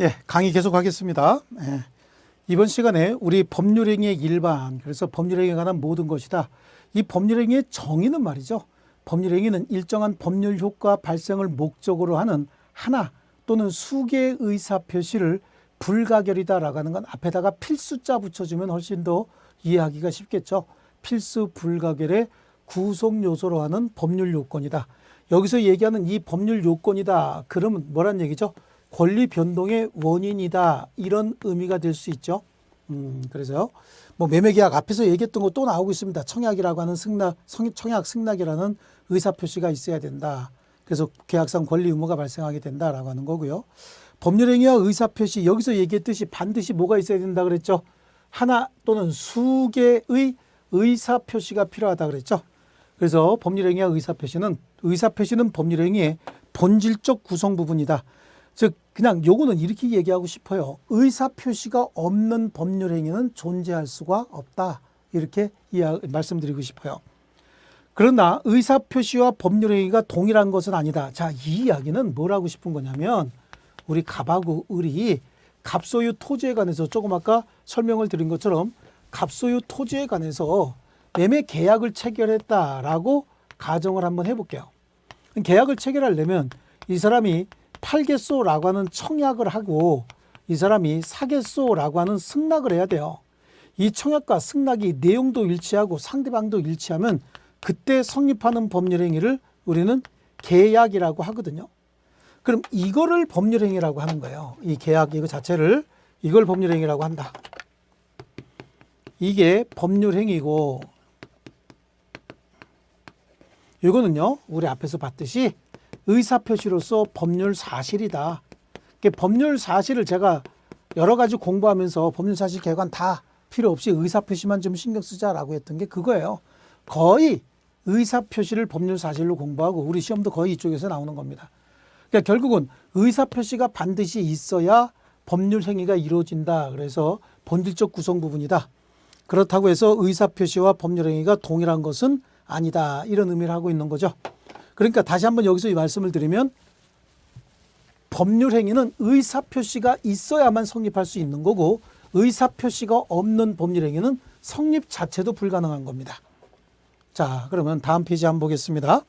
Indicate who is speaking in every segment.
Speaker 1: 예, 강의 계속하겠습니다. 예, 이번 시간에 우리 법률행위의 일반, 그래서 법률행위에 관한 모든 것이다. 이 법률행위의 정의는 말이죠. 법률행위는 일정한 법률 효과 발생을 목적으로 하는 하나 또는 수개의 의사 표시를 불가결이다라고 하는 건 앞에다가 필수자 붙여주면 훨씬 더 이해하기가 쉽겠죠. 필수 불가결의 구속 요소로 하는 법률 요건이다. 여기서 얘기하는 이 법률 요건이다. 그러면 뭐란 얘기죠? 권리 변동의 원인이다. 이런 의미가 될 수 있죠. 음, 그래서요. 뭐 매매계약 앞에서 얘기했던 거 또 나오고 있습니다. 청약이라고 하는 승낙, 성- 청약 승낙이라는 의사표시가 있어야 된다. 그래서 계약상 권리 의무가 발생하게 된다라고 하는 거고요. 법률행위와 의사표시 여기서 얘기했듯이 반드시 뭐가 있어야 된다 그랬죠. 하나 또는 수개의 의사표시가 필요하다 그랬죠. 그래서 법률행위와 의사표시는 의사표시는 법률행위의 본질적 구성 부분이다. 즉 그냥 요거는 이렇게 얘기하고 싶어요. 의사 표시가 없는 법률 행위는 존재할 수가 없다. 이렇게 이야, 말씀드리고 싶어요. 그러나 의사 표시와 법률 행위가 동일한 것은 아니다. 자, 이 이야기는 뭘 하고 싶은 거냐면 우리 갑하고 을이 갑소유 토지에 관해서 조금 아까 설명을 드린 것처럼 갑소유 토지에 관해서 매매 계약을 체결했다라고 가정을 한번 해볼게요. 계약을 체결하려면 이 사람이 팔겠소라고 하는 청약을 하고 이 사람이 사겠소라고 하는 승낙을 해야 돼요. 이 청약과 승낙이 내용도 일치하고 상대방도 일치하면 그때 성립하는 법률행위를 우리는 계약이라고 하거든요. 그럼 이거를 법률행위라고 하는 거예요. 이 계약 이거 자체를 이걸 법률행위라고 한다. 이게 법률행위고 이거는요 우리 앞에서 봤듯이 의사표시로서 법률 사실이다. 이게 법률 사실을 제가 여러 가지 공부하면서 법률 사실 개관 다 필요 없이 의사표시만 좀 신경 쓰자라고 했던 게 그거예요. 거의 의사표시를 법률 사실로 공부하고 우리 시험도 거의 이쪽에서 나오는 겁니다. 그러니까 결국은 의사표시가 반드시 있어야 법률 행위가 이루어진다. 그래서 본질적 구성 부분이다. 그렇다고 해서 의사표시와 법률 행위가 동일한 것은 아니다. 이런 의미를 하고 있는 거죠. 그러니까 다시 한번 여기서 이 말씀을 드리면 법률 행위는 의사 표시가 있어야만 성립할 수 있는 거고 의사 표시가 없는 법률 행위는 성립 자체도 불가능한 겁니다. 자, 그러면 다음 페이지 한번 보겠습니다.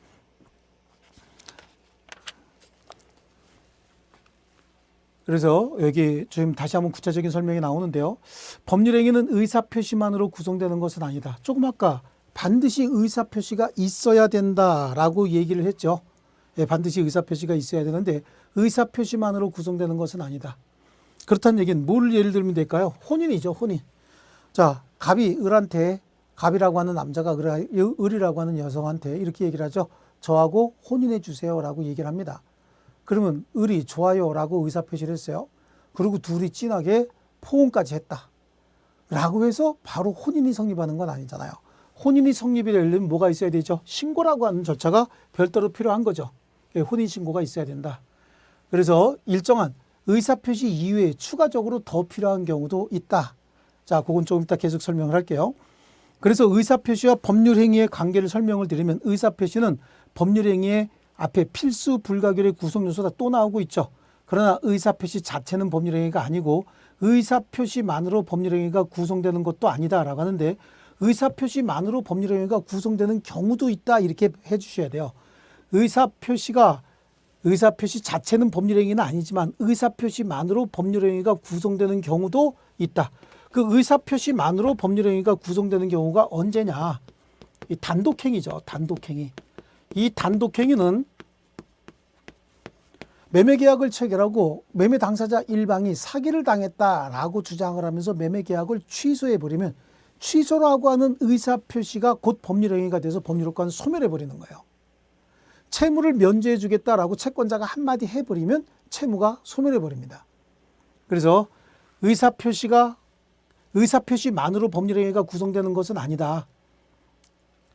Speaker 1: 그래서 여기 지금 다시 한번 구체적인 설명이 나오는데요. 법률 행위는 의사 표시만으로 구성되는 것은 아니다. 조금 아까 반드시 의사 표시가 있어야 된다라고 얘기를 했죠. 예, 반드시 의사 표시가 있어야 되는데 의사 표시만으로 구성되는 것은 아니다. 그렇다는 얘기는 뭘 예를 들면 될까요? 혼인이죠, 혼인. 자, 갑이 을한테 갑이라고 하는 남자가 을- 을이라고 하는 여성한테 이렇게 얘기를 하죠. 저하고 혼인해 주세요라고 얘기를 합니다. 그러면 을이 좋아요라고 의사 표시를 했어요. 그리고 둘이 진하게 포옹까지 했다. 라고 해서 바로 혼인이 성립하는 건 아니잖아요. 혼인이 성립이 되려면 뭐가 있어야 되죠? 신고라고 하는 절차가 별도로 필요한 거죠. 예, 혼인 신고가 있어야 된다. 그래서 일정한 의사 표시 이외에 추가적으로 더 필요한 경우도 있다. 자, 그건 조금 이따 계속 설명을 할게요. 그래서 의사 표시와 법률 행위의 관계를 설명을 드리면 의사 표시는 법률 행위의 앞에 필수 불가결의 구성 요소다 또 나오고 있죠. 그러나 의사 표시 자체는 법률 행위가 아니고 의사 표시만으로 법률 행위가 구성되는 것도 아니다라고 하는데 의사표시만으로 법률행위가 구성되는 경우도 있다 이렇게 해주셔야 돼요. 의사표시가 의사표시 자체는 법률행위는 아니지만 의사표시만으로 법률행위가 구성되는 경우도 있다. 그 의사표시만으로 법률행위가 구성되는 경우가 언제냐? 이 단독행위죠. 단독행위. 이 단독행위는 매매계약을 체결하고 매매 당사자 일방이 사기를 당했다라고 주장을 하면서 매매계약을 취소해버리면 취소라고 하는 의사 표시가 곧 법률행위가 돼서 법률효과는 소멸해버리는 거예요. 채무를 면제해 주겠다라고 채권자가 한마디 해버리면 채무가 소멸해버립니다. 그래서 의사 표시가 의사 표시만으로 법률행위가 구성되는 것은 아니다.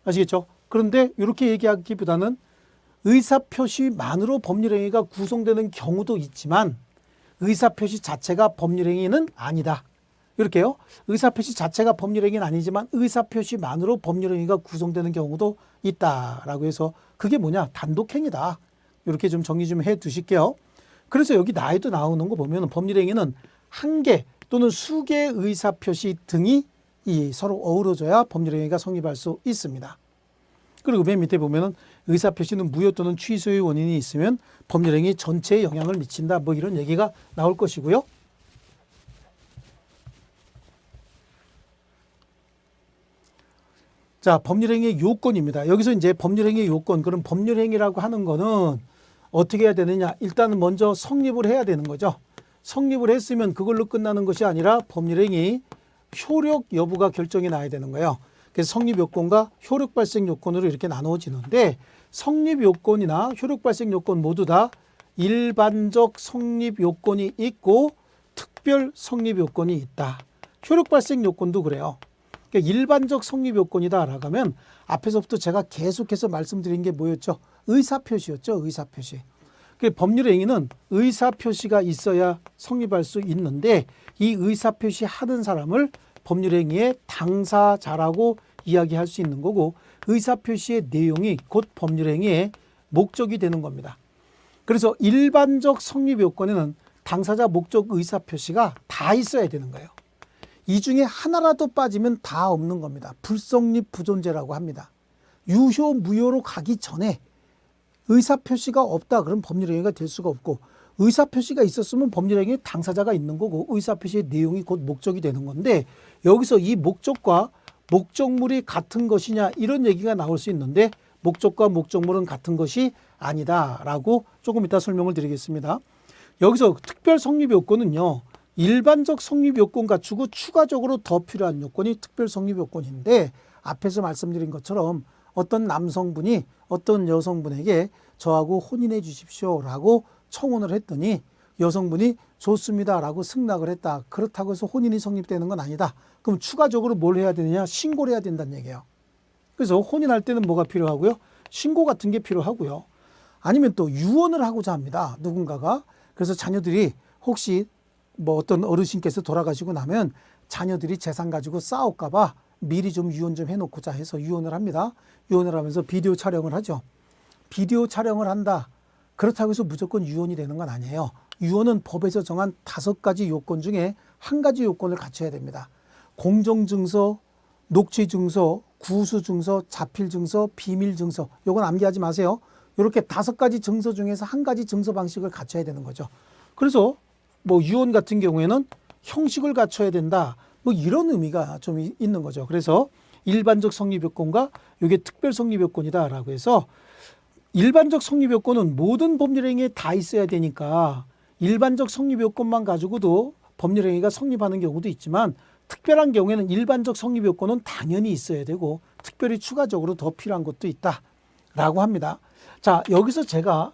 Speaker 1: 아시겠죠? 그런데 이렇게 얘기하기보다는 의사 표시만으로 법률행위가 구성되는 경우도 있지만 의사 표시 자체가 법률행위는 아니다. 이렇게요. 의사표시 자체가 법률행위는 아니지만 의사표시만으로 법률행위가 구성되는 경우도 있다라고 해서 그게 뭐냐 단독행위다. 이렇게 좀 정리 좀 해 두실게요. 그래서 여기 나에도 나오는 거 보면 법률행위는 한 개 또는 수 개의 의사표시 등이 이 서로 어우러져야 법률행위가 성립할 수 있습니다. 그리고 맨 밑에 보면은 의사표시는 무효 또는 취소의 원인이 있으면 법률행위 전체에 영향을 미친다. 뭐 이런 얘기가 나올 것이고요. 자, 법률행위의 요건입니다. 여기서 이제 법률행위의 요건, 그럼 법률행위라고 하는 거는 어떻게 해야 되느냐? 일단은 먼저 성립을 해야 되는 거죠. 성립을 했으면 그걸로 끝나는 것이 아니라 법률행위 효력 여부가 결정이 나야 되는 거예요. 그래서 성립 요건과 효력 발생 요건으로 이렇게 나누어지는데 성립 요건이나 효력 발생 요건 모두 다 일반적 성립 요건이 있고 특별 성립 요건이 있다. 효력 발생 요건도 그래요. 그러니까 일반적 성립 요건이다라고 하면 앞에서부터 제가 계속해서 말씀드린 게 뭐였죠? 의사표시였죠. 의사표시. 그 법률 행위는 의사표시가 있어야 성립할 수 있는데 이 의사표시 하는 사람을 법률 행위의 당사자라고 이야기할 수 있는 거고 의사표시의 내용이 곧 법률 행위의 목적이 되는 겁니다. 그래서 일반적 성립 요건에는 당사자 목적 의사표시가 다 있어야 되는 거예요. 이 중에 하나라도 빠지면 다 없는 겁니다. 불성립 부존재라고 합니다. 유효 무효로 가기 전에 의사 표시가 없다 그럼 법률 행위가 될 수가 없고 의사 표시가 있었으면 법률 행위 당사자가 있는 거고 의사 표시의 내용이 곧 목적이 되는 건데 여기서 이 목적과 목적물이 같은 것이냐 이런 얘기가 나올 수 있는데 목적과 목적물은 같은 것이 아니다라고 조금 이따 설명을 드리겠습니다. 여기서 특별 성립 요건은요. 일반적 성립 요건 갖추고 추가적으로 더 필요한 요건이 특별 성립 요건인데 앞에서 말씀드린 것처럼 어떤 남성분이 어떤 여성분에게 저하고 혼인해 주십시오라고 청혼을 했더니 여성분이 좋습니다라고 승낙을 했다. 그렇다고 해서 혼인이 성립되는 건 아니다. 그럼 추가적으로 뭘 해야 되느냐? 신고를 해야 된다는 얘기예요. 그래서 혼인할 때는 뭐가 필요하고요? 신고 같은 게 필요하고요. 아니면 또 유언을 하고자 합니다. 누군가가. 그래서 자녀들이 혹시 뭐 어떤 어르신께서 돌아가시고 나면 자녀들이 재산 가지고 싸울까봐 미리 좀 유언 좀 해놓고자 해서 유언을 합니다. 유언을 하면서 비디오 촬영을 하죠. 비디오 촬영을 한다. 그렇다고 해서 무조건 유언이 되는 건 아니에요. 유언은 법에서 정한 다섯 가지 요건 중에 한 가지 요건을 갖춰야 됩니다. 공정증서, 녹취증서, 구수증서, 자필증서, 비밀증서. 요건 암기하지 마세요. 이렇게 다섯 가지 증서 중에서 한 가지 증서 방식을 갖춰야 되는 거죠. 그래서 뭐 유언 같은 경우에는 형식을 갖춰야 된다. 뭐 이런 의미가 좀 이- 있는 거죠. 그래서 일반적 성립 요건과 이게 특별 성립 요건이다라고 해서 일반적 성립 요건은 모든 법률 행위에 다 있어야 되니까 일반적 성립 요건만 가지고도 법률 행위가 성립하는 경우도 있지만 특별한 경우에는 일반적 성립 요건은 당연히 있어야 되고 특별히 추가적으로 더 필요한 것도 있다라고 합니다. 자, 여기서 제가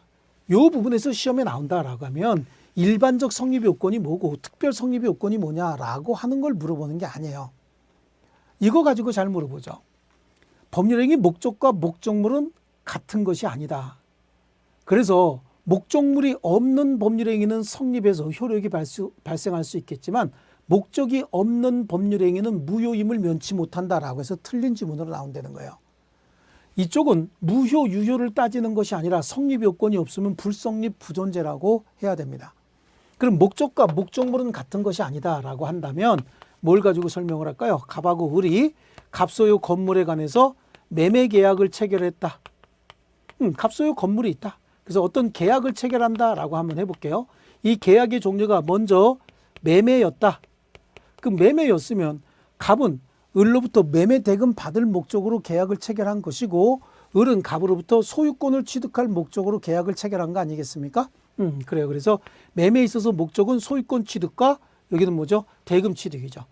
Speaker 1: 요 부분에서 시험에 나온다라고 하면 일반적 성립 요건이 뭐고 특별 성립 요건이 뭐냐라고 하는 걸 물어보는 게 아니에요. 이거 가지고 잘 물어보죠. 법률행위 목적과 목적물은 같은 것이 아니다. 그래서 목적물이 없는 법률행위는 성립해서 효력이 발수, 발생할 수 있겠지만 목적이 없는 법률행위는 무효임을 면치 못한다라고 해서 틀린 지문으로 나온다는 거예요. 이쪽은 무효 유효를 따지는 것이 아니라 성립 요건이 없으면 불성립 부존재라고 해야 됩니다. 그럼 목적과 목적물은 같은 것이 아니다라고 한다면 뭘 가지고 설명을 할까요? 갑하고 을이 갑소유 건물에 관해서 매매 계약을 체결했다. 음, 갑소유 건물이 있다. 그래서 어떤 계약을 체결한다라고 한번 해볼게요. 이 계약의 종류가 먼저 매매였다. 그 매매였으면 갑은 을로부터 매매 대금 받을 목적으로 계약을 체결한 것이고 을은 갑으로부터 소유권을 취득할 목적으로 계약을 체결한 거 아니겠습니까? 음, 그래요. 그래서 매매에 있어서 목적은 소유권 취득과 여기는 뭐죠? 대금 취득이죠.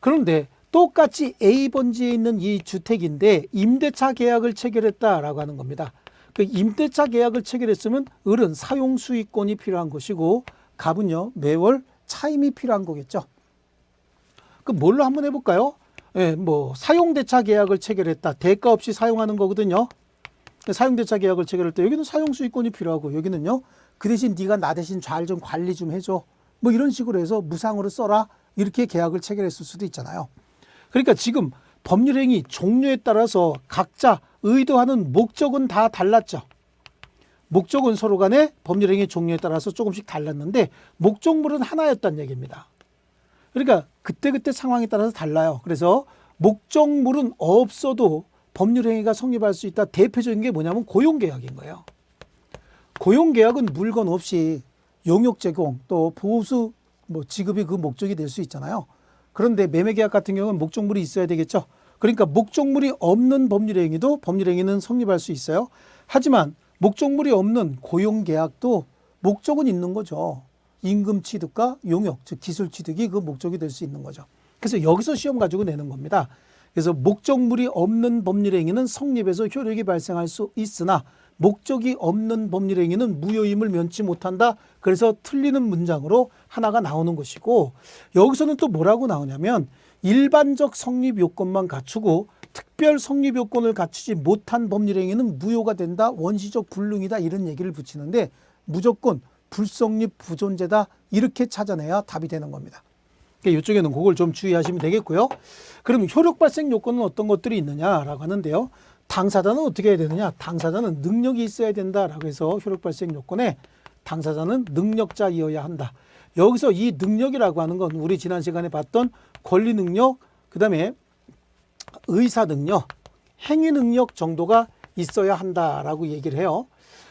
Speaker 1: 그런데 똑같이 A 번지에 있는 이 주택인데 임대차 계약을 체결했다라고 하는 겁니다. 그 임대차 계약을 체결했으면 을은 사용 수익권이 필요한 것이고 갑은요 매월 차임이 필요한 거겠죠. 그 뭘로 한번 해볼까요? 예, 뭐 사용 대차 계약을 체결했다. 대가 없이 사용하는 거거든요. 사용 대차 계약을 체결할 때 여기는 사용 수익권이 필요하고 여기는요. 그 대신 네가 나 대신 잘 좀 관리 좀 해줘. 뭐 이런 식으로 해서 무상으로 써라. 이렇게 계약을 체결했을 수도 있잖아요. 그러니까 지금 법률행위 종류에 따라서 각자 의도하는 목적은 다 달랐죠. 목적은 서로 간에 법률행위 종류에 따라서 조금씩 달랐는데 목적물은 하나였단 얘기입니다. 그러니까 그때그때 상황에 따라서 달라요. 그래서 목적물은 없어도 법률행위가 성립할 수 있다. 대표적인 게 뭐냐면 고용계약인 거예요. 고용계약은 물건 없이 용역 제공 또 보수 뭐 지급이 그 목적이 될 수 있잖아요. 그런데 매매계약 같은 경우는 목적물이 있어야 되겠죠. 그러니까 목적물이 없는 법률행위도 법률행위는 성립할 수 있어요. 하지만 목적물이 없는 고용계약도 목적은 있는 거죠. 임금 취득과 용역, 즉 기술 취득이 그 목적이 될 수 있는 거죠. 그래서 여기서 시험 가지고 내는 겁니다. 그래서 목적물이 없는 법률행위는 성립해서 효력이 발생할 수 있으나 목적이 없는 법률행위는 무효임을 면치 못한다. 그래서 틀리는 문장으로 하나가 나오는 것이고 여기서는 또 뭐라고 나오냐면 일반적 성립 요건만 갖추고 특별 성립 요건을 갖추지 못한 법률행위는 무효가 된다. 원시적 불능이다. 이런 얘기를 붙이는데 무조건 불성립 부존재다. 이렇게 찾아내야 답이 되는 겁니다. 그러니까 이쪽에는 그걸 좀 주의하시면 되겠고요. 그럼 효력 발생 요건은 어떤 것들이 있느냐라고 하는데요. 당사자는 어떻게 해야 되느냐? 당사자는 능력이 있어야 된다라고 해서 효력 발생 요건에 당사자는 능력자이어야 한다. 여기서 이 능력이라고 하는 건 우리 지난 시간에 봤던 권리 능력, 그다음에 의사 능력, 행위 능력 정도가 있어야 한다라고 얘기를 해요.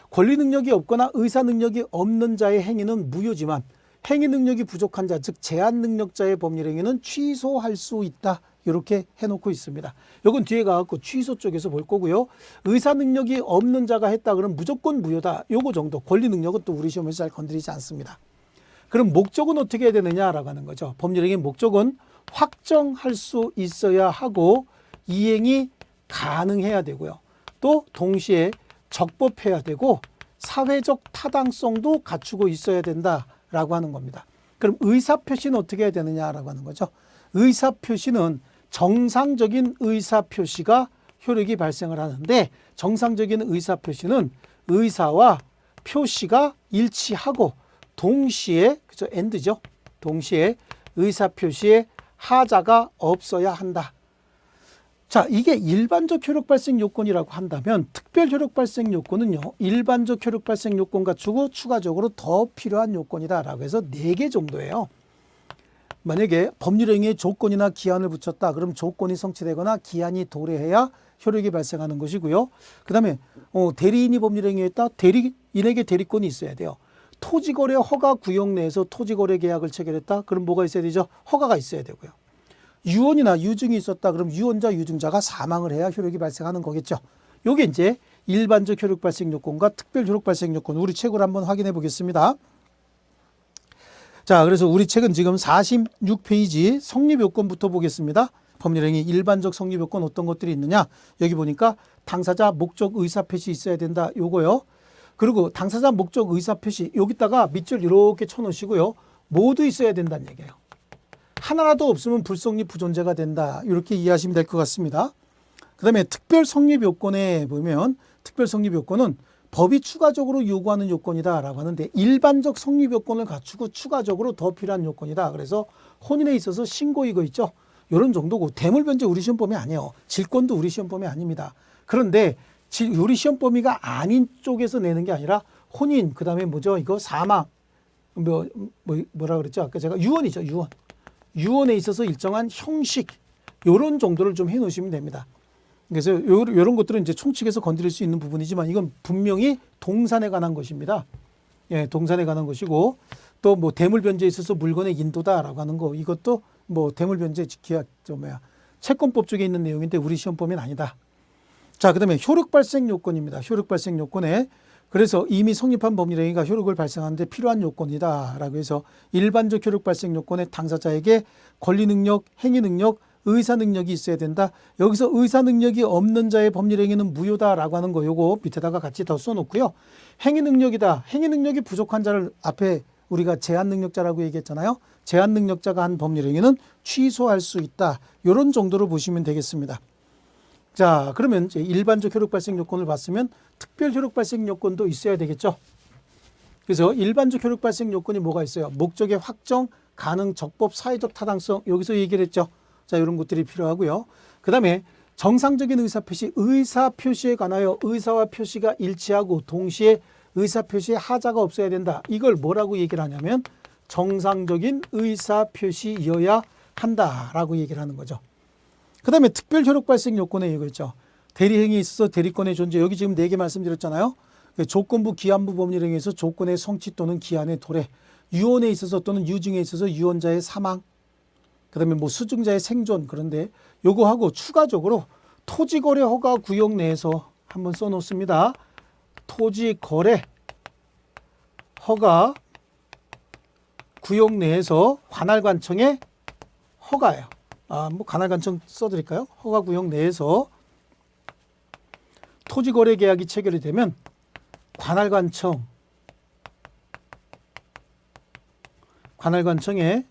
Speaker 1: 권리 능력이 없거나 의사 능력이 없는 자의 행위는 무효지만 행위 능력이 부족한 자, 즉 제한 능력자의 법률 행위는 취소할 수 있다. 이렇게 해놓고 있습니다. 이건 뒤에 가갖고 취소 쪽에서 볼 거고요. 의사 능력이 없는 자가 했다 그러면 무조건 무효다. 요거 정도. 권리 능력은 또 우리 시험에서 잘 건드리지 않습니다. 그럼 목적은 어떻게 해야 되느냐라고 하는 거죠. 법률행위 목적은 확정할 수 있어야 하고 이행이 가능해야 되고요. 또 동시에 적법해야 되고 사회적 타당성도 갖추고 있어야 된다라고 하는 겁니다. 그럼 의사 표시는 어떻게 해야 되느냐라고 하는 거죠. 의사 표시는 정상적인 의사 표시가 효력이 발생을 하는데 정상적인 의사 표시는 의사와 표시가 일치하고 동시에 그죠 엔드죠. 동시에 의사 표시에 하자가 없어야 한다. 자, 이게 일반적 효력 발생 요건이라고 한다면 특별 효력 발생 요건은요. 일반적 효력 발생 요건 갖추고 추가적으로 더 필요한 요건이다 라고 해서 네 개 정도예요. 만약에 법률행위에 조건이나 기한을 붙였다. 그럼 조건이 성취되거나 기한이 도래해야 효력이 발생하는 것이고요. 그 다음에 어, 대리인이 법률행위했다. 대리인에게 대리권이 있어야 돼요. 토지거래 허가 구역 내에서 토지거래 계약을 체결했다. 그럼 뭐가 있어야 되죠? 허가가 있어야 되고요. 유언이나 유증이 있었다. 그럼 유언자, 유증자가 사망을 해야 효력이 발생하는 거겠죠. 요게 이제 일반적 효력 발생 요건과 특별 효력 발생 요건 우리 책을 한번 확인해 보겠습니다. 자, 그래서 우리 책은 지금 46페이지 성립 요건부터 보겠습니다. 법률행위 일반적 성립 요건 어떤 것들이 있느냐? 여기 보니까 당사자 목적 의사 표시 있어야 된다. 요거요. 그리고 당사자 목적 의사 표시 여기다가 밑줄 이렇게 쳐 놓으시고요. 모두 있어야 된다는 얘기예요. 하나라도 없으면 불성립 부존재가 된다. 이렇게 이해하시면 될 것 같습니다. 그다음에 특별 성립 요건에 보면 특별 성립 요건은 법이 추가적으로 요구하는 요건이다라고 하는데 일반적 성립 요건을 갖추고 추가적으로 더 필요한 요건이다. 그래서 혼인에 있어서 신고 이거 있죠. 이런 정도고 대물 변제 우리 시험 범위 아니에요. 질권도 우리 시험 범위 아닙니다. 그런데 우리 시험 범위가 아닌 쪽에서 내는 게 아니라 혼인 그다음에 뭐죠? 이거 사망 뭐, 뭐 뭐라 그랬죠? 아까 제가 유언이죠. 유언. 유언에 있어서 일정한 형식 요런 정도를 좀 해 놓으시면 됩니다. 그래서 요, 요런 것들은 이제 총칙에서 건드릴 수 있는 부분이지만 이건 분명히 동산에 관한 것입니다. 예, 동산에 관한 것이고 또 뭐 대물 변제에 있어서 물건의 인도다라고 하는 거 이것도 뭐 대물 변제 기약 저 뭐야 채권법 쪽에 있는 내용인데 우리 시험 보면 아니다. 자, 그다음에 효력 발생 요건입니다. 효력 발생 요건에 그래서 이미 성립한 법률행위가 효력을 발생하는데 필요한 요건이다라고 해서 일반적 효력 발생 요건에 당사자에게 권리 능력, 행위 능력, 의사 능력이 있어야 된다. 여기서 의사 능력이 없는 자의 법률 행위는 무효다라고 하는 거 요거 밑에다가 같이 더 써놓고요. 행위 능력이다. 행위 능력이 부족한 자를 앞에 우리가 제한 능력자라고 얘기했잖아요. 제한 능력자가 한 법률 행위는 취소할 수 있다. 이런 정도로 보시면 되겠습니다. 자, 그러면 이제 일반적 효력 발생 요건을 봤으면 특별 효력 발생 요건도 있어야 되겠죠. 그래서 일반적 효력 발생 요건이 뭐가 있어요? 목적의 확정, 가능, 적법, 사회적 타당성 여기서 얘기를 했죠. 자, 이런 것들이 필요하고요. 그 다음에 정상적인 의사 표시, 의사 표시에 관하여 의사와 표시가 일치하고 동시에 의사표시에 하자가 없어야 된다. 이걸 뭐라고 얘기를 하냐면 정상적인 의사표시여야 한다라고 얘기를 하는 거죠. 그 다음에 특별 효력 발생 요건에 이거 있죠. 대리행위에 있어서 대리권의 존재. 여기 지금 네 개 말씀드렸잖아요. 그 조건부, 기한부 법률행위에 서 조건의 성취 또는 기한의 도래. 유언에 있어서 또는 유증에 있어서 유언자의 사망. 그 다음에 뭐 수증자의 생존. 그런데 요거하고 추가적으로 토지거래 허가 구역 내에서 한번 써놓습니다. 토지거래 허가 구역 내에서 관할관청의 허가예요. 아, 뭐 관할관청 써드릴까요? 허가 구역 내에서 토지거래 계약이 체결이 되면 관할관청 관할관청에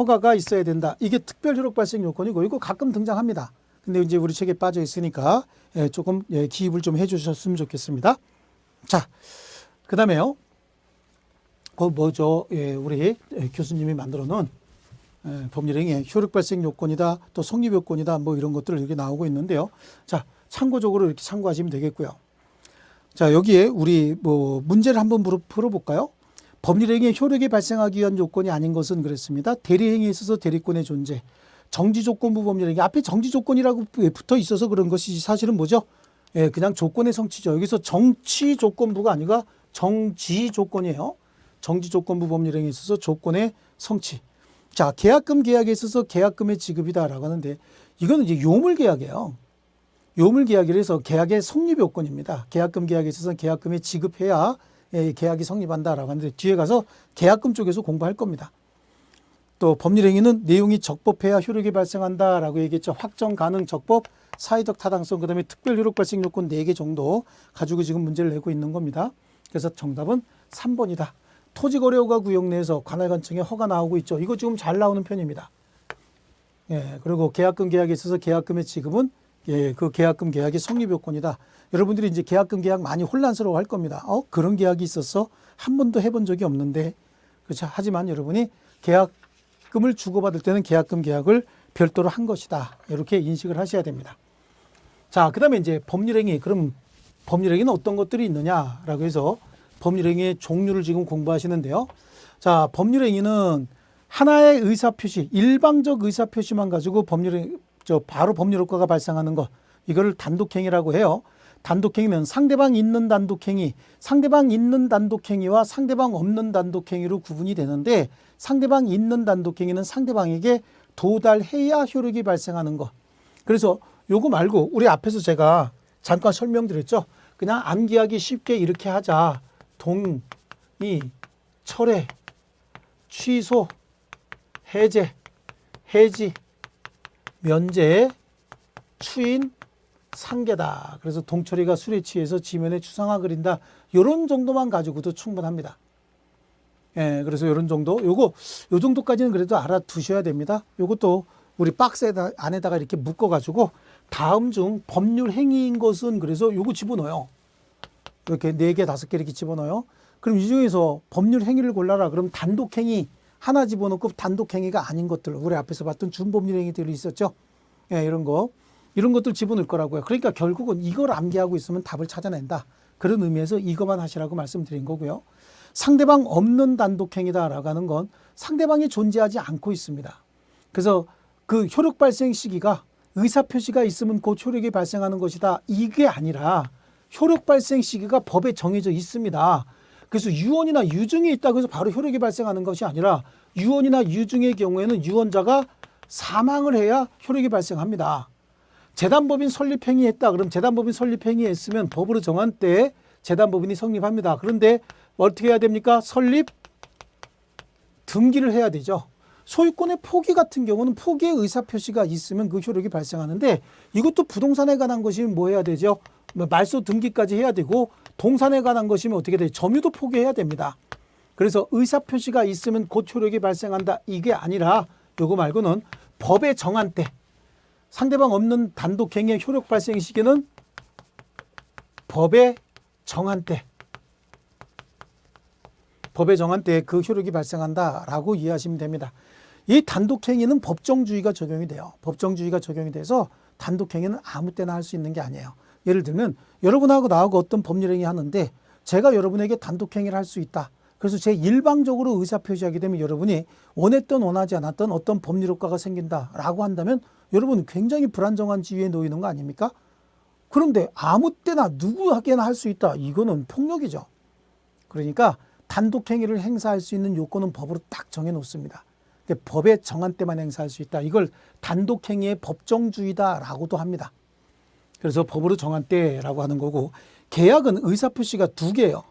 Speaker 1: 허가가 있어야 된다. 이게 특별 효력 발생 요건이고 이거 가끔 등장합니다. 근데 이제 우리 책에 빠져 있으니까 예, 조금 예, 기입을 좀 해주셨으면 좋겠습니다. 자, 그 다음에요. 그 뭐죠? 예, 우리 예, 교수님이 만들어 놓은 예, 법률행위 효력 발생 요건이다, 또 성립 요건이다, 뭐 이런 것들 이렇게 나오고 있는데요. 자, 참고적으로 이렇게 참고하시면 되겠고요. 자, 여기에 우리 뭐 문제를 한번 풀어볼까요? 법률행위의 효력이 발생하기 위한 요건이 아닌 것은 그랬습니다. 대리행위에 있어서 대리권의 존재, 정지조건부 법률행위 앞에 정지조건이라고 붙어 있어서 그런 것이 사실은 뭐죠? 예, 그냥 조건의 성취죠. 여기서 정치조건부가 아니라 정지조건이에요. 정지조건부 법률행위에 있어서 조건의 성취. 자, 계약금 계약에 있어서 계약금의 지급이다라고 하는데 이거는 이제 요물 계약이에요. 요물 계약이라서 계약의 성립 요건입니다. 계약금 계약에 있어서 계약금의 지급해야 예, 계약이 성립한다라고 하는데 뒤에 가서 계약금 쪽에서 공부할 겁니다. 또 법률행위는 내용이 적법해야 효력이 발생한다라고 얘기했죠. 확정 가능 적법, 사회적 타당성, 그다음에 특별 효력 발생 요건 4개 정도 가지고 지금 문제를 내고 있는 겁니다. 그래서 정답은 3번이다. 토지거래허가 구역 내에서 관할관청에 허가 나오고 있죠. 이거 지금 잘 나오는 편입니다. 예, 그리고 계약금 계약에 있어서 계약금의 지급은 예, 그 계약금 계약의 성립 요건이다. 여러분들이 이제 계약금 계약 많이 혼란스러워 할 겁니다. 어, 그런 계약이 있었어? 한 번도 해본 적이 없는데. 그렇죠. 하지만 여러분이 계약금을 주고받을 때는 계약금 계약을 별도로 한 것이다. 이렇게 인식을 하셔야 됩니다. 자, 그 다음에 이제 법률행위. 그럼 법률행위는 어떤 것들이 있느냐라고 해서 법률행위의 종류를 지금 공부하시는데요. 자, 법률행위는 하나의 의사표시, 일방적 의사표시만 가지고 법률행, 저 바로 법률 효과가 발생하는 것, 이거를 단독행위라고 해요. 단독행위면 상대방 있는 단독행위, 상대방 있는 단독행위와 상대방 없는 단독행위로 구분이 되는데 상대방 있는 단독행위는 상대방에게 도달해야 효력이 발생하는 것. 그래서 요거 말고 우리 앞에서 제가 잠깐 설명드렸죠. 그냥 암기하기 쉽게 이렇게 하자. 동의, 철회, 취소, 해제, 해지, 면제, 추인, 상계다. 그래서 동철이가 술에 취해서 지면에 추상화 그린다. 요런 정도만 가지고도 충분합니다. 예, 그래서 요런 정도. 요거 요 정도까지는 그래도 알아두셔야 됩니다. 요것도 우리 박스 안에다가 이렇게 묶어 가지고 다음 중 법률 행위인 것은 그래서 요거 집어넣어요. 이렇게 네 개, 다섯 개 이렇게 집어넣어요. 그럼 이 중에서 법률 행위를 골라라. 그럼 단독 행위 하나 집어넣고 단독 행위가 아닌 것들 우리 앞에서 봤던 준법률 행위들이 있었죠. 예, 이런 거. 이런 것들 집어넣을 거라고요. 그러니까 결국은 이걸 암기하고 있으면 답을 찾아낸다. 그런 의미에서 이것만 하시라고 말씀드린 거고요. 상대방 없는 단독 행위다라고 하는 건 상대방이 존재하지 않고 있습니다. 그래서 그 효력 발생 시기가 의사 표시가 있으면 곧 효력이 발생하는 것이다. 이게 아니라 효력 발생 시기가 법에 정해져 있습니다. 그래서 유언이나 유증이 있다고 해서 바로 효력이 발생하는 것이 아니라 유언이나 유증의 경우에는 유언자가 사망을 해야 효력이 발생합니다. 재단법인 설립행위 했다. 그럼 재단법인 설립행위 했으면 법으로 정한 때 재단법인이 성립합니다. 그런데 어떻게 해야 됩니까? 설립 등기를 해야 되죠. 소유권의 포기 같은 경우는 포기의 의사표시가 있으면 그 효력이 발생하는데 이것도 부동산에 관한 것이면 뭐 해야 되죠? 뭐 말소 등기까지 해야 되고 동산에 관한 것이면 어떻게 돼요? 점유도 포기해야 됩니다. 그래서 의사표시가 있으면 곧 효력이 발생한다. 이게 아니라 요거 말고는 법에 정한 때 상대방 없는 단독행위의 효력 발생 시기는 법에 정한 때 법에 정한 때그 효력이 발생한다라고 이해하시면 됩니다. 이 단독행위는 법정주의가 적용이 돼요. 법정주의가 적용이 돼서 단독행위는 아무 때나 할 수 있는 게 아니에요. 예를 들면 여러분하고 나하고 어떤 법률행위 하는데 제가 여러분에게 단독 행위를 할 수 있다. 그래서 제 일방적으로 의사 표시하게 되면 여러분이 원했던 원하지 않았던 어떤 법률 효과가 생긴다라고 한다면 여러분 굉장히 불안정한 지위에 놓이는 거 아닙니까? 그런데 아무 때나 누구에게나 할 수 있다. 이거는 폭력이죠. 그러니까 단독 행위를 행사할 수 있는 요건은 법으로 딱 정해 놓습니다. 근데 법에 정한 때만 행사할 수 있다. 이걸 단독 행위의 법정주의다라고도 합니다. 그래서 법으로 정한 때라고 하는 거고 계약은 의사 표시가 두 개예요.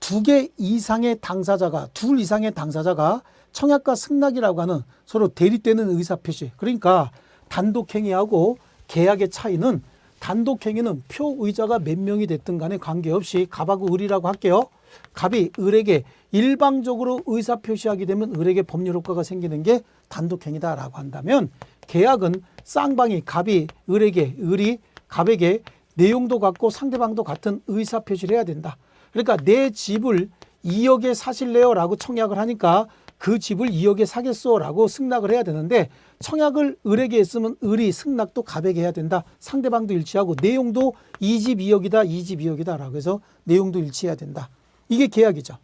Speaker 1: 두 개 이상의 당사자가 둘 이상의 당사자가 청약과 승낙이라고 하는 서로 대립되는 의사 표시. 그러니까 단독 행위하고 계약의 차이는 단독 행위는 표 의자가 몇 명이 됐든 간에 관계없이 갑하고 을이라고 할게요. 갑이 을에게 일방적으로 의사 표시하게 되면 을에게 법률 효과가 생기는 게 단독 행위다라고 한다면 계약은 쌍방이 갑이 을에게 을이 갑에게 내용도 같고 상대방도 같은 의사 표시를 해야 된다. 그러니까 내 집을 2억에 사실래요라고 청약을 하니까 그 집을 2억에 사겠소라고 승낙을 해야 되는데 청약을 을에게 했으면 을이 승낙도 갑에게 해야 된다. 상대방도 일치하고 내용도 이 집 2억이다, 이 집 2억이다라고 해서 내용도 일치해야 된다. 이게 계약이죠.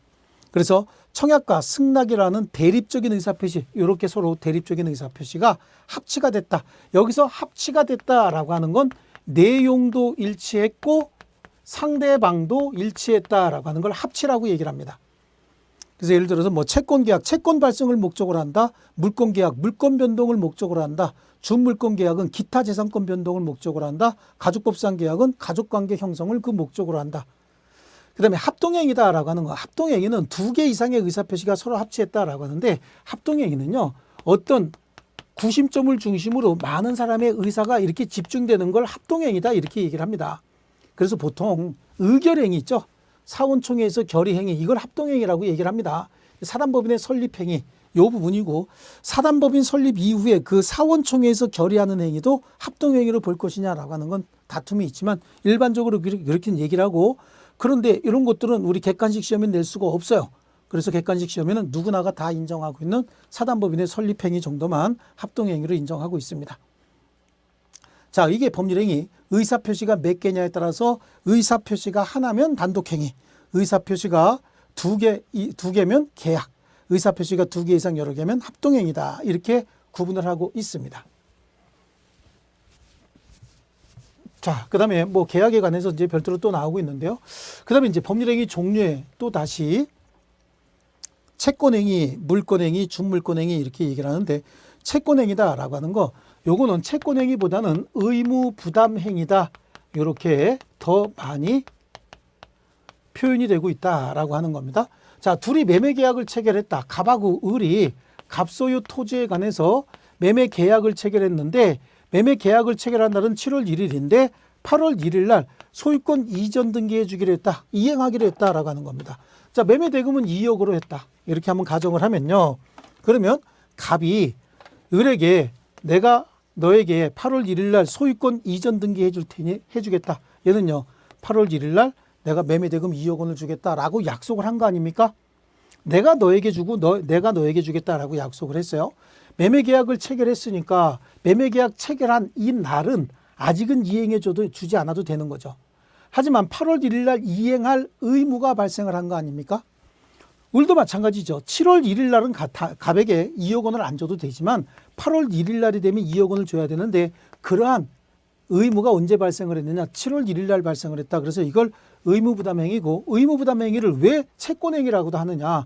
Speaker 1: 그래서 청약과 승낙이라는 대립적인 의사표시, 이렇게 서로 대립적인 의사표시가 합치가 됐다. 여기서 합치가 됐다라고 하는 건 내용도 일치했고 상대방도 일치했다라고 하는 걸 합치라고 얘기를 합니다. 그래서 예를 들어서 뭐 채권 계약, 채권 발생을 목적으로 한다. 물권 계약, 물권 변동을 목적으로 한다. 준물권 계약은 기타 재산권 변동을 목적으로 한다. 가족법상 계약은 가족관계 형성을 그 목적으로 한다. 그다음에 합동행위다라고 하는 거. 합동행위는 두 개 이상의 의사표시가 서로 합치했다라고 하는데 합동행위는요. 어떤 구심점을 중심으로 많은 사람의 의사가 이렇게 집중되는 걸 합동행위다 이렇게 얘기를 합니다. 그래서 보통 의결행위 있죠. 사원총회에서 결의행위 이걸 합동행위라고 얘기를 합니다. 사단법인의 설립행위 요 부분이고 사단법인 설립 이후에 그 사원총회에서 결의하는 행위도 합동행위로 볼 것이냐라고 하는 건 다툼이 있지만 일반적으로 그렇게 얘기를 하고 그런데 이런 것들은 우리 객관식 시험에 낼 수가 없어요. 그래서 객관식 시험에는 누구나가 다 인정하고 있는 사단법인의 설립행위 정도만 합동행위로 인정하고 있습니다. 자, 이게 법률행위. 의사표시가 몇 개냐에 따라서 의사표시가 하나면 단독행위, 의사표시가 두 개, 두 개면 계약, 의사표시가 두 개 이상 여러 개면 합동행위다. 이렇게 구분을 하고 있습니다. 자, 그 다음에 뭐 계약에 관해서 이제 별도로 또 나오고 있는데요. 그 다음에 이제 법률행위 종류에 또 다시 채권행위, 물권행위, 준물권행위 이렇게 얘기를 하는데 채권행위다라고 하는 거 요거는 채권행위보다는 의무 부담행위다. 이렇게 더 많이 표현이 되고 있다라고 하는 겁니다. 자, 둘이 매매 계약을 체결했다. 갑하고 을이 갑소유 토지에 관해서 매매 계약을 체결했는데 매매 계약을 체결한 날은 7월 1일인데 8월 1일 날 소유권 이전 등기해 주기로 했다. 이행하기로 했다라고 하는 겁니다. 자, 매매 대금은 2억으로 했다. 이렇게 한번 가정을 하면요. 그러면 갑이 을에게 내가 너에게 8월 1일 날 소유권 이전 등기해 줄 테니 해 주겠다. 얘는요. 8월 1일 날 내가 매매 대금 2억 원을 주겠다라고 약속을 한 거 아닙니까? 내가 너에게 주고 너 내가 너에게 주겠다라고 약속을 했어요. 매매 계약을 체결했으니까 매매 계약 체결한 이 날은 아직은 이행해 줘도 주지 않아도 되는 거죠. 하지만 8월 1일 날 이행할 의무가 발생을 한 거 아닙니까? 을도 마찬가지죠. 7월 1일 날은 갑에게 2억 원을 안 줘도 되지만 8월 1일 날이 되면 2억 원을 줘야 되는데 그러한 의무가 언제 발생을 했느냐? 7월 1일 날 발생을 했다. 그래서 이걸 의무 부담 행위고 의무 부담 행위를 왜 채권 행위라고도 하느냐?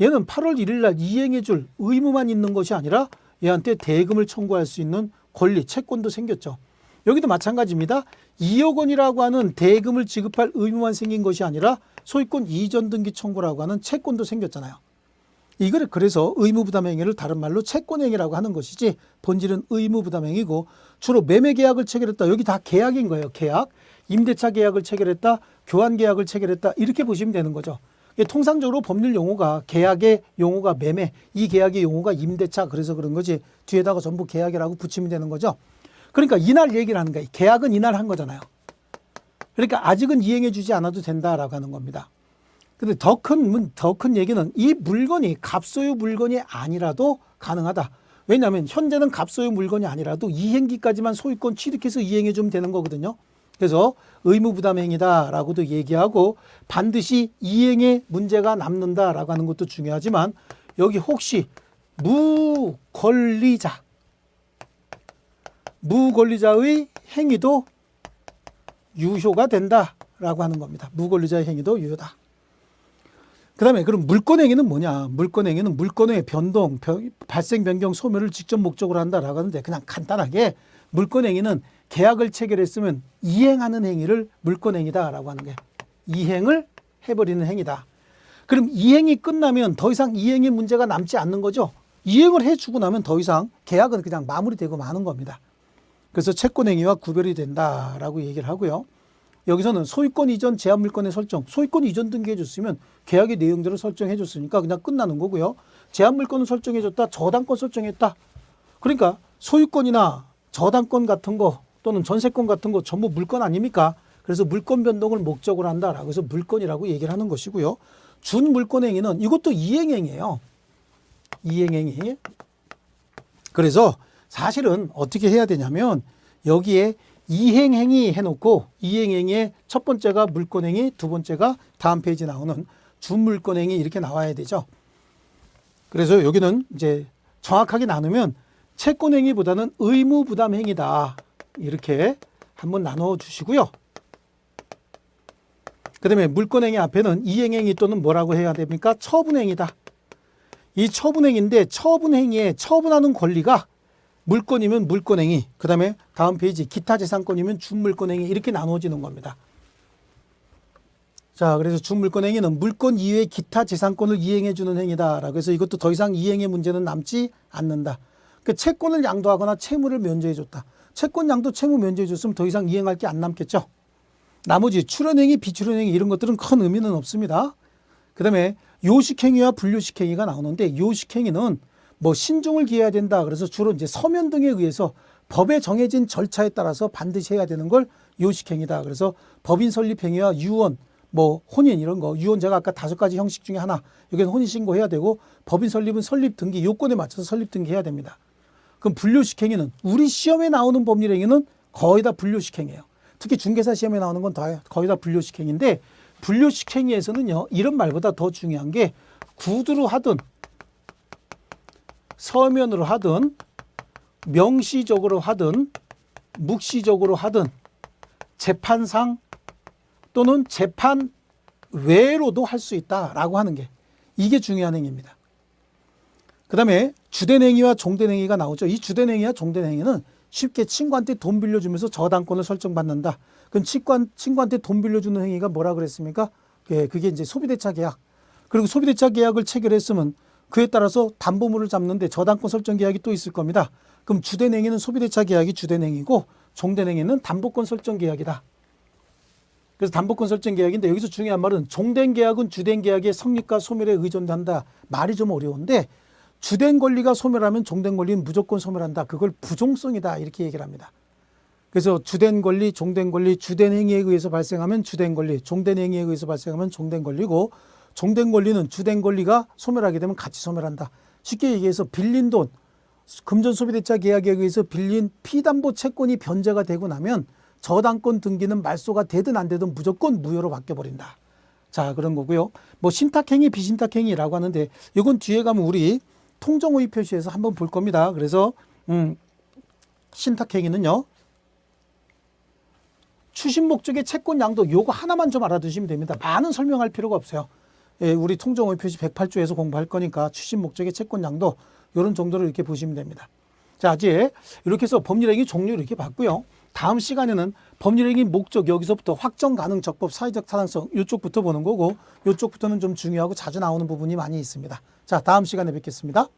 Speaker 1: 얘는 8월 1일 날 이행해 줄 의무만 있는 것이 아니라 얘한테 대금을 청구할 수 있는 권리, 채권도 생겼죠. 여기도 마찬가지입니다. 2억 원이라고 하는 대금을 지급할 의무만 생긴 것이 아니라 소유권 이전 등기 청구라고 하는 채권도 생겼잖아요. 이걸 그래서 의무부담행위를 다른 말로 채권행위라고 하는 것이지 본질은 의무부담행위고 주로 매매계약을 체결했다. 여기 다 계약인 거예요. 계약. 임대차 계약을 체결했다. 교환 계약을 체결했다. 이렇게 보시면 되는 거죠. 통상적으로 법률 용어가 계약의 용어가 매매, 이 계약의 용어가 임대차 그래서 그런 거지 뒤에다가 전부 계약이라고 붙이면 되는 거죠. 그러니까 이날 얘기를 하는 거예요. 계약은 이날 한 거잖아요. 그러니까 아직은 이행해 주지 않아도 된다라고 하는 겁니다. 근데 더 큰, 더 큰 얘기는 이 물건이 갑소유 물건이 아니라도 가능하다. 왜냐하면 현재는 갑소유 물건이 아니라도 이행기까지만 소유권 취득해서 이행해 주면 되는 거거든요. 그래서 의무부담행위다라고도 얘기하고 반드시 이행에 문제가 남는다라고 하는 것도 중요하지만 여기 혹시 무권리자 무권리자의 행위도 유효가 된다라고 하는 겁니다. 무권리자의 행위도 유효다. 그 다음에 그럼 물권행위는 뭐냐? 물권행위는 물권의 변동, 변- 발생, 변경, 소멸을 직접 목적으로 한다라고 하는데 그냥 간단하게 물권행위는 계약을 체결했으면 이행하는 행위를 물권행위다라고 하는 게 이행을 해버리는 행위다. 그럼 이행이 끝나면 더 이상 이행의 문제가 남지 않는 거죠. 이행을 해주고 나면 더 이상 계약은 그냥 마무리되고 마는 겁니다. 그래서 채권행위와 구별이 된다라고 얘기를 하고요. 여기서는 소유권 이전 제한 물권의 설정, 소유권 이전 등기해 줬으면 계약의 내용대로 설정해 줬으니까 그냥 끝나는 거고요. 제한 물권을 설정해 줬다, 저당권 설정했다. 그러니까 소유권이나 저당권 같은 거 또는 전세권 같은 거 전부 물권 아닙니까? 그래서 물권 변동을 목적으로 한다라고 해서 물권이라고 얘기를 하는 것이고요. 준 물권 행위는 이것도 이행행위예요. 이행행위. 그래서 사실은 어떻게 해야 되냐면 여기에 이행행위 해놓고 이행행위의 첫 번째가 물권행위, 두 번째가 다음 페이지 나오는 준물권행위 이렇게 나와야 되죠. 그래서 여기는 이제 정확하게 나누면 채권행위보다는 의무부담행위다 이렇게 한번 나눠 주시고요. 그 다음에 물권행위 앞에는 이행행위 또는 뭐라고 해야 됩니까? 처분행위다. 이 처분행위인데 처분행위에 처분하는 권리가 물권이면 물권행위, 그 다음에 다음 페이지 기타 재산권이면 준물권행위 이렇게 나누어지는 겁니다. 자, 그래서 준물권행위는 물권 이외의 기타 재산권을 이행해 주는 행위다라고 해서 이것도 더 이상 이행의 문제는 남지 않는다. 그 채권을 양도하거나 채무를 면제해 줬다. 채권 양도 채무 면제해 줬으면 더 이상 이행할 게 안 남겠죠. 나머지 출연행위, 비출연행위 이런 것들은 큰 의미는 없습니다. 그 다음에 요식행위와 분류식행위가 나오는데 요식행위는 뭐 신중을 기해야 된다. 그래서 주로 이제 서면 등에 의해서 법에 정해진 절차에 따라서 반드시 해야 되는 걸 요식행위다. 그래서 법인 설립 행위와 유언, 뭐 혼인 이런 거 유언 제가 아까 다섯 가지 형식 중에 하나 여기는 혼인 신고해야 되고 법인 설립은 설립 등기 요건에 맞춰서 설립 등기해야 됩니다. 그럼 분류식행위는 우리 시험에 나오는 법률 행위는 거의 다 분류식행위예요. 특히 중개사 시험에 나오는 건 다 거의 다 분류식행위인데 분류식행위에서는요 이런 말보다 더 중요한 게 구두로 하든 서면으로 하든 명시적으로 하든 묵시적으로 하든 재판상 또는 재판 외로도 할 수 있다라고 하는 게 이게 중요한 행위입니다. 그 다음에 주된 행위와 종된 행위가 나오죠. 이 주된 행위와 종된 행위는 쉽게 친구한테 돈 빌려주면서 저당권을 설정받는다. 그럼 친구한, 친구한테 돈 빌려주는 행위가 뭐라 그랬습니까? 예, 그게 이제 소비대차 계약. 그리고 소비대차 계약을 체결했으면 그에 따라서 담보물을 잡는데 저당권 설정 계약이 또 있을 겁니다. 그럼 주된 행위는 소비대차 계약이 주된 행위고 종된 행위는 담보권 설정 계약이다. 그래서 담보권 설정 계약인데 여기서 중요한 말은 종된 계약은 주된 계약의 성립과 소멸에 의존한다. 말이 좀 어려운데 주된 권리가 소멸하면 종된 권리는 무조건 소멸한다. 그걸 부종성이다. 이렇게 얘기를 합니다. 그래서 주된 권리, 종된 권리, 주된 행위에 의해서 발생하면 주된 권리, 종된 행위에 의해서 발생하면 종된 권리고 종된 권리는 주된 권리가 소멸하게 되면 같이 소멸한다. 쉽게 얘기해서 빌린 돈, 금전 소비대차 계약에 의해서 빌린 피담보 채권이 변제가 되고 나면 저당권 등기는 말소가 되든 안 되든 무조건 무효로 바뀌어 버린다. 자, 그런 거고요. 뭐 신탁행위, 비신탁행위라고 하는데 이건 뒤에 가면 우리 통정호의 표시에서 한번 볼 겁니다. 그래서 음, 신탁행위는요. 추심 목적의 채권 양도 요거 하나만 좀 알아두시면 됩니다. 많은 설명할 필요가 없어요. 예, 우리 통정호의 표시 108조에서 공부할 거니까 추심 목적의 채권 양도 이런 정도로 이렇게 보시면 됩니다. 자, 이제 이렇게 해서 법률행위 종류 이렇게 봤고요. 다음 시간에는 법률행위 목적 여기서부터 확정 가능 적법 사회적 타당성 이쪽부터 보는 거고 이쪽부터는 좀 중요하고 자주 나오는 부분이 많이 있습니다. 자, 다음 시간에 뵙겠습니다.